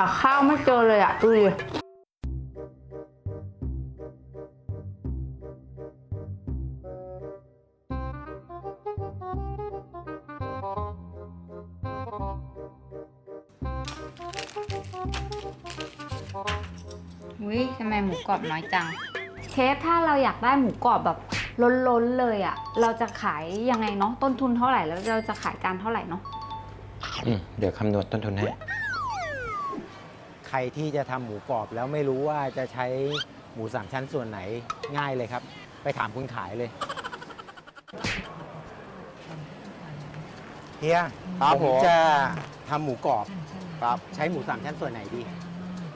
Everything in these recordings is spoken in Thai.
หาข้าวไม่เจอเลยอะดูดิอุ้ยทำไมหมูกรอบน้อยจัง เชฟถ้าเราอยากได้หมูกรอบแบบล้นๆเลยอะเราจะขายยังไงเนาะต้นทุนเท่าไหร่แล้วเราจะขายจานเท่าไหร่เนาะอืมเดี๋ยวคำนวณต้นทุนให้ ใครที่จะทำหมูกรอบแล้วไม่รู้ว่าจะใช้หมูสามชั้นส่วนไหนง่ายเลยครับ ไปถามคนขายเลยเฮียครับผมผม จะทำหมูกรอบครับใช้หมูสามชั้นส่วนไหนดี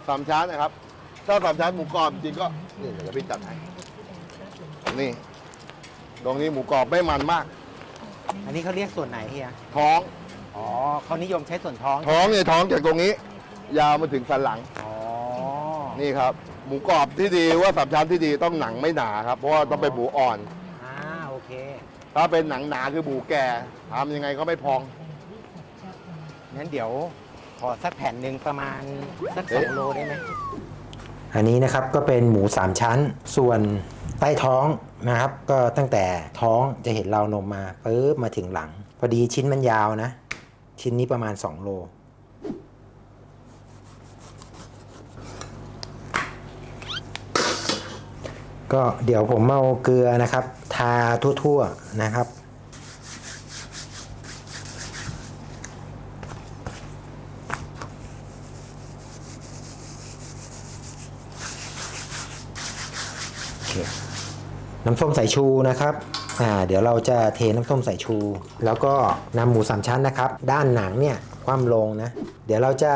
สามชั้นนะครับ ถ้าสามชั้นหมูกรอบจริงก็นี่เดี๋ยวพี่จัดให้นี่ตรงนี้หมูกรอบไม่มันมาก อันนี้เขาเรียกส่วนไหนเฮียท้อง อ๋อเขานิยมใช้ส่วนท้องท้องเนี่ยท้องจากตรงนี้ ยาวมาถึงสันหลัง อ๋อนี่ครับ หมูกรอบที่ดีว่าสามชั้นที่ดีต้องหนังไม่หนาครับ เพราะว่าต้องเป็นหมูอ่อน อ่าโอเค ถ้าเป็นหนังหนาคือหมูแก่ทำยังไงก็ไม่พอง งั้นเดี๋ยวขอสักแผ่นหนึ่งประมาณสักสองโลได้ไหมอันนี้นะครับก็เป็นหมู 3 ชั้น ส่วนใต้ท้องนะครับ ก็ตั้งแต่ท้องจะเห็นราวนมมาปุ๊บมาถึงหลัง พอดีชิ้นมันยาวนะ ชิ้นนี้ประมาณ 2 โล ก็เดี๋ยวผมเอาเกลือนะครับ ทาทั่วๆนะครับ น้ำส้มสายชูนะครับอ่าเดี๋ยวเราจะเทน้ำส้มสายชู แล้วก็นำหมูสามชั้นนะครับ ด้านหนังเนี่ยคว่ำลงนะ เดี๋ยวเราจะ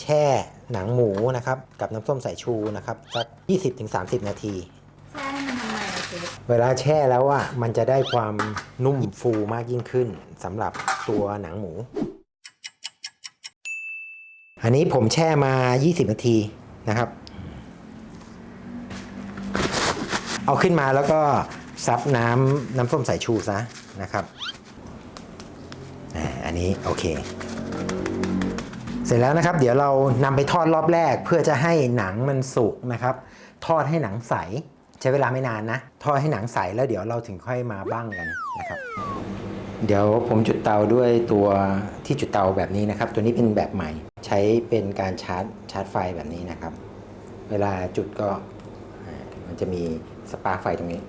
แช่หนังหมูนะครับ กับน้ำส้มสายชูนะครับสัก 20-30 นาที ใช่มันทำไมอะ เวลาแช่แล้วอะมันจะได้ความนุ่มฟูมากยิ่งขึ้นสำหรับตัวหนังหมู อันนี้ผมแช่มา 20 นาทีนะครับ เอาขึ้นมาแล้วก็ซับน้ำน้ำส้มสายชูซะนะครับอ่าอันนี้โอเค เสร็จแล้วนะครับ เดี๋ยวเรานำไปทอดรอบแรกเพื่อจะให้หนังมันสุกนะครับ ทอดให้หนังใส ช้เวลาไม่นานนะทอดให้หนังใสแล้วเดี๋ยวเราถึงค่อยมาบ้างกันนะครับ เดี๋ยวผมจุดเตาด้วยตัวที่จุดเตาแบบนี้นะครับ ตัวนี้เป็นแบบใหม่ ใช้เป็นการชาร์จชาร์จไฟแบบนี้นะครับ เวลาจุดก็มันจะมีสปาร์ไฟตรงนี้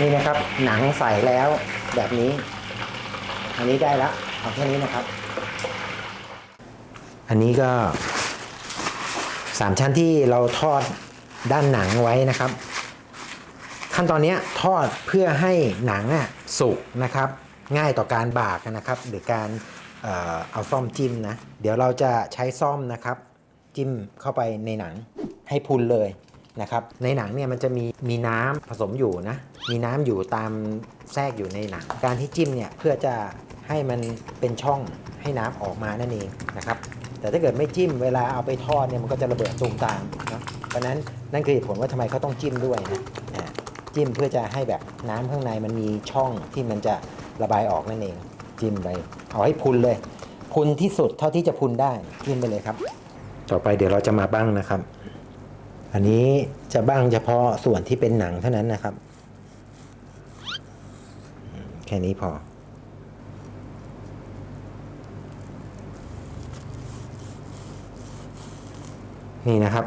นี่นะครับ หนังใสแล้วแบบนี้ อันนี้ได้แล้วเอาแค่นี้นะครับ อันนี้ก็สามชั้นที่เราทอดด้านหนังไว้นะครับ ขั้นตอนนี้ทอดเพื่อให้หนังอะสุกนะครับ ง่ายต่อการบากนะครับ หรือการเอาซ่อมจิ้มนะ เดี๋ยวเราจะใช้ซ่อมนะครับ จิ้มเข้าไปในหนังให้พุนเลย นะครับในหนังเนี่ยมันจะมีมีน้ำผสมอยู่นะมีน้ำอยู่ตามแทรกอยู่ในหนัง การที่จิ้มเนี่ยเพื่อจะให้มันเป็นช่องให้น้ำออกมานั่นเองนะครับแต่ถ้าเกิดไม่จิ้มเวลาเอาไปทอดเนี่ยมันก็จะระเบิดตูมตามนะเพราะนั้นนั่นคือเหตุผลว่าทำไมเขาต้องจิ้มด้วยนะจิ้มเพื่อจะให้แบบน้ำข้างในมันมีช่องที่มันจะระบายออกนั่นเอง จิ้มไปเอาให้พุนเลยพุนที่สุดเท่าที่จะพุนได้จิ้มไปเลยครับ ต่อไปเดี๋ยวเราจะมาบ้างนะครับ อันนี้จะบ้างเฉพาะส่วนที่เป็นหนังเท่านั้นนะครับ แค่นี้พอ นี่นะครับ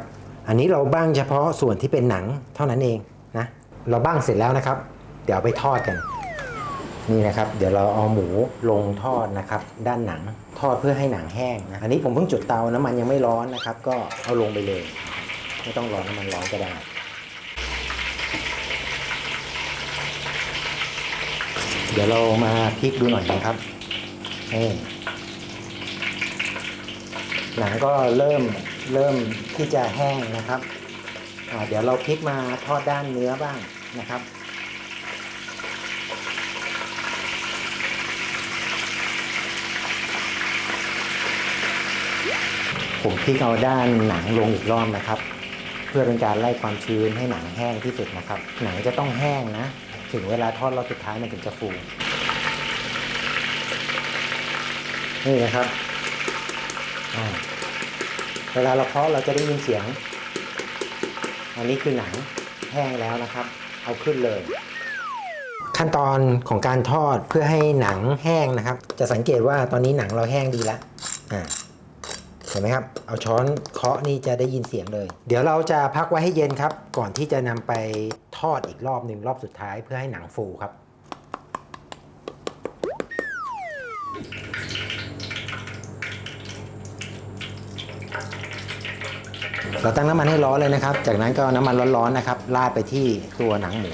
อันนี้เราบ้างเฉพาะส่วนที่เป็นหนังเท่านั้นเองนะ เราบ้างเสร็จแล้วนะครับ เดี๋ยวไปทอดกัน นี่นะครับ เดี๋ยวเราเอาหมูลงทอดนะครับ ด้านหนังทอดเพื่อให้หนังแห้งนะ อันนี้ผมเพิ่งจุดเตาน้ำมันยังไม่ร้อนนะครับ ก็เอาลงไปเลย ไม่ต้องรอน้ำมันร้อนก็ได้เดี๋ยวเรามาพลิกดูหน่อยนะครับนี่หนังก็เริ่มเริ่มที่จะแห้งนะครับ เดี๋ยวเราพลิกมาทอดด้านเนื้อบ้างนะครับ ผมพลิกเอาด้านหนังลงอีกรอบนะครับ พื่อเป็นการไล่ความชื้นให้หนังแห้งที่สุดนะครับ หนังจะต้องแห้งนะ ถึงเวลาทอดรอบสุดท้ายมันถึงจะฟูนี่นะครับเวลาเราเคาะเราจะได้ยินเสียง อันนี้คือหนังแห้งแล้วนะครับ เอาขึ้นเลย ขั้นตอนของการทอดเพื่อให้หนังแห้งนะครับ จะสังเกตว่าตอนนี้หนังเราแห้งดีแล้วอ่า เห็นไหมครับ เอาช้อนเคาะนี่จะได้ยินเสียงเลย เดี๋ยวเราจะพักไว้ให้เย็นครับ ก่อนที่จะนำไปทอดอีกรอบหนึ่งรอบสุดท้ายเพื่อให้หนังฟูครับ เราตั้งน้ำมันให้ร้อนเลยนะครับ จากนั้นก็น้ำมันร้อนๆนะครับราดไปที่ตัวหนังหมู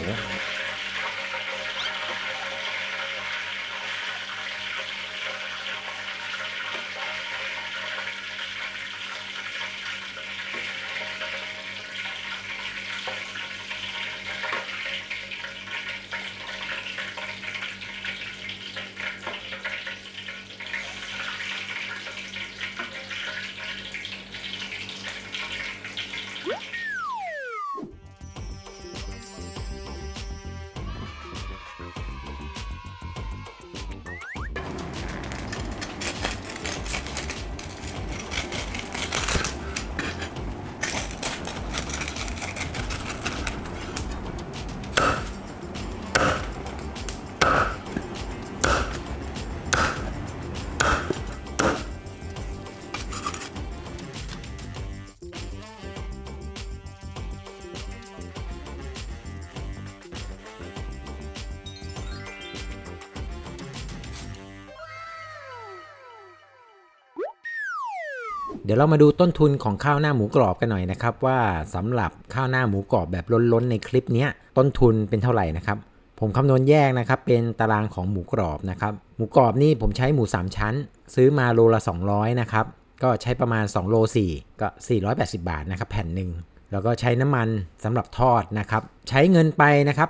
ดี๋ยวเรามาดูต้นทุนของข้าวหน้าหมูกรอบกันหน่อยนะครับ ว่าสำหรับข้าวหน้าหมูกรอบแบบล้นๆในคลิปนี้ต้นทุนเป็นเท่าไหร่นะครับ ผมคำนวณแยกนะครับ เป็นตารางของหมูกรอบนะครับ หมูกรอบนี่ผมใช้หมู 3 ชั้น ซื้อมาโลละ 200 นะครับ ก็ใช้ประมาณ 2 โล 4 ก็ 480 บาทนะครับ แผ่นหนึ่งแล้วก็ใช้น้ำมันสำหรับทอดนะครับ ใช้เงินไปนะครับ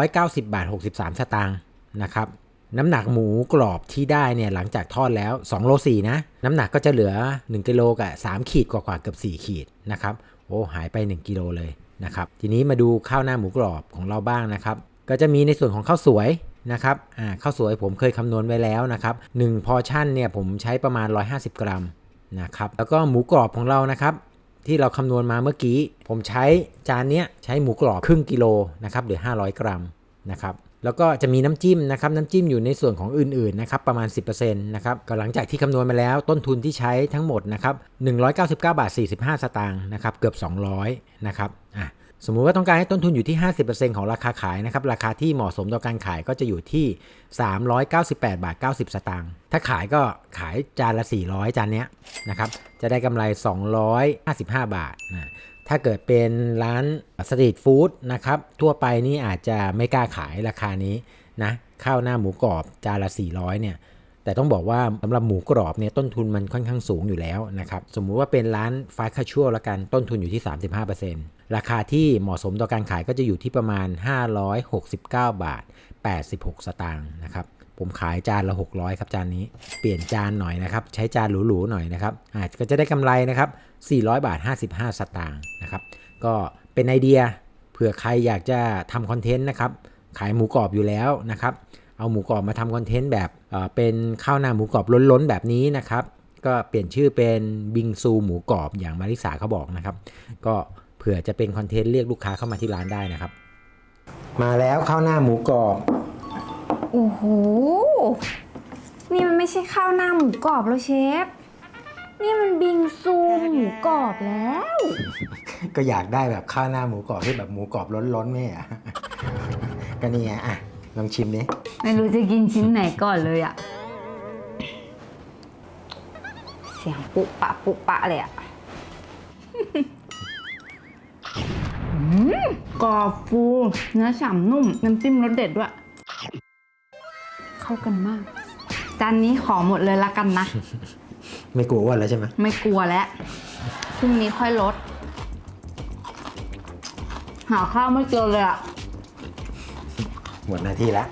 490 บาท 63 สตางค์นะครับ น้ำหนักหมูกรอบที่ได้เนี่ยหลังจากทอดแล้ว2โล4นะ น้ำหนักก็จะเหลือ 1กิโลกับ3ขีดกว่าๆเกือบ4ขีดนะครับโอ้หายไป 1กิโลเลยนะครับทีนี้มาดูข้าวหน้าหมูกรอบของเราบ้างนะครับ ก็จะมีในส่วนของข้าวสวยนะครับอ่าข้าวสวยผมเคยคำนวณไว้แล้วนะครับ1พอชั่นเนี่ยผมใช้ประมาณ 150 กรัมนะครับแล้วก็หมูกรอบของเรานะครับ ที่เราคำนวณมาเมื่อกี้ ผมใช้จานเนี้ยใช้หมูกรอบครึ่งกิโลนะครับหรือ 500 กรัมนะครับ แล้วก็จะมีน้ำจิ้มนะครับน้ำจิ้มอยู่ในส่วนของอื่นๆนะครับประมาณ 10%นะครับก็หลังจากที่คำนวณมาแล้วต้นทุนที่ใช้ทั้งหมดนะครับ199 บาท 45 สตางค์นะครับเกือบ 200นะครับอะสมมุติว่าต้องการให้ต้นทุนอยู่ที่ 50%ของราคาขายนะครับ ราคาที่เหมาะสมต่อการขายก็จะอยู่ที่ 398 บาท 90 สตางค์ ถ้าขายก็ขายจานละ 400 จานเนี้ยนะครับ จะได้กำไร 255 บาทนะ ถ้าเกิดเป็นร้านสตรีทฟู้ดนะครับ ทั่วไปนี่อาจจะไม่กล้าขายราคานี้นะข้าวหน้าหมูกรอบจานละ 400 เนี่ย แต่ต้องบอกว่าสำหรับหมูกรอบเนี่ยต้นทุนมันค่อนข้างสูงอยู่แล้วนะครับ สมมุติว่าเป็นร้านฟาสต์คาชัวละกันต้นทุนอยู่ที่ 35%ราคาที่เหมาะสมต่อการขายก็จะอยู่ที่ประมาณ 569 บาท 86 สตางค์นะครับ ผมขายจานละ 600 ครับจานนี้ เปลี่ยนจานหน่อยนะครับ ใช้จานหรูๆหน่อยนะครับอาจก็จะได้กำไรนะครับ 400 บาท 55 สตางค์นะครับ ก็เป็นไอเดียเผื่อใครอยากจะทำคอนเทนต์นะครับ ขายหมูกรอบอยู่แล้วนะครับ เอาหมูกรอบมาทำคอนเทนต์แบบอ่อเป็นข้าวหน้าหมูกรอบล้นๆแบบนี้นะครับ ก็เปลี่ยนชื่อเป็นบิงซูหมูกรอบอย่างมาริสาเขาบอกนะครับ ก็เผื่อจะเป็นคอนเทนต์เรียกลูกค้าเข้ามาที่ร้านได้นะครับ มาแล้วข้าวหน้าหมูกรอบ โอ้โห นี่มันไม่ใช่ข้าวหน้าหมูกรอบแล้วเชฟ นี่มันบิงซูหมูกรอบแล้ว ก็อยากได้แบบข้าวหน้าหมูกรอบที่แบบหมูกรอบล้นๆไหมอะ ก็นี่ไงอะลองชิมดิไม่รู้จะกินชิ้นไหนก่อนเลยอะเสียงปุปะปุปะเลยอะอืมกรอบฟู เนื้อฉ่ำนุ่ม น้ำจิ้มรสเด็ดด้วย เข้ากันมาก จานนี้ขอหมดเลยละกันนะ ไม่กลัวอ้วนแล้วใช่ไหมไม่กลัวแล้วพรุ่งนี้ค่อยลด หาข้าวไม่เจอเลยอะ หมดหน้าที่แล้ว